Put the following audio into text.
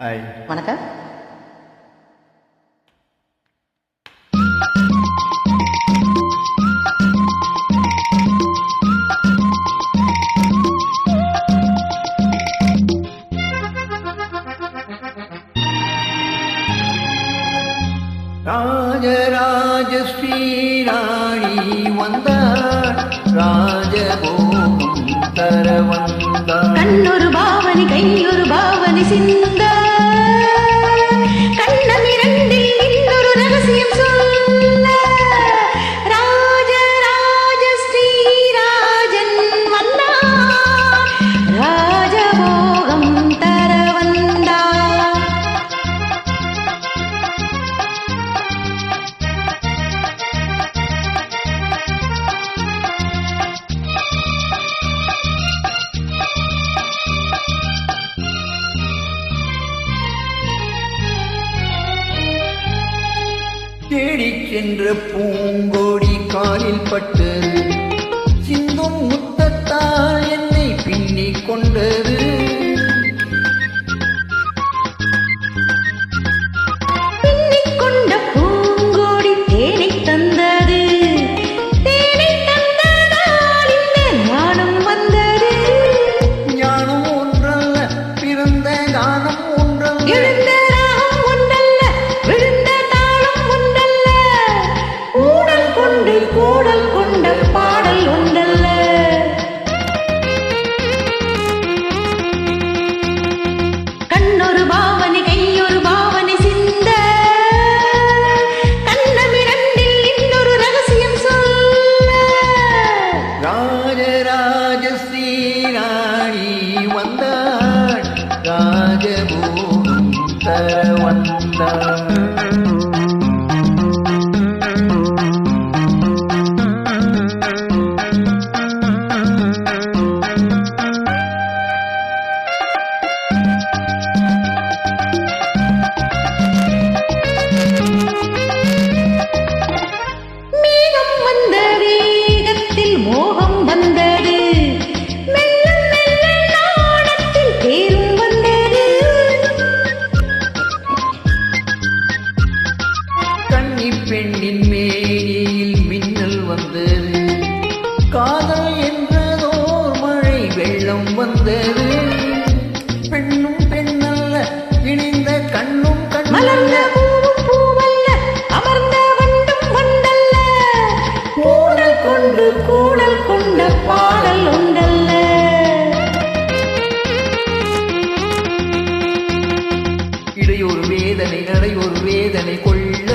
Hi வணக்கம். ராஜராஜ ஸ்ரீராணி வந்தார். ராஜபோகம் தர வந்தார். கண்ணொரு பாவனி கையொரு பாவனி சின்ன தேடிச் சென்ற பூங்கோடி காலில் பட்டு சிந்தும் முத்தத்தால் என் வந்தாள் ராஜபூரும் தர வந்தாள் வேதனை கொள்ள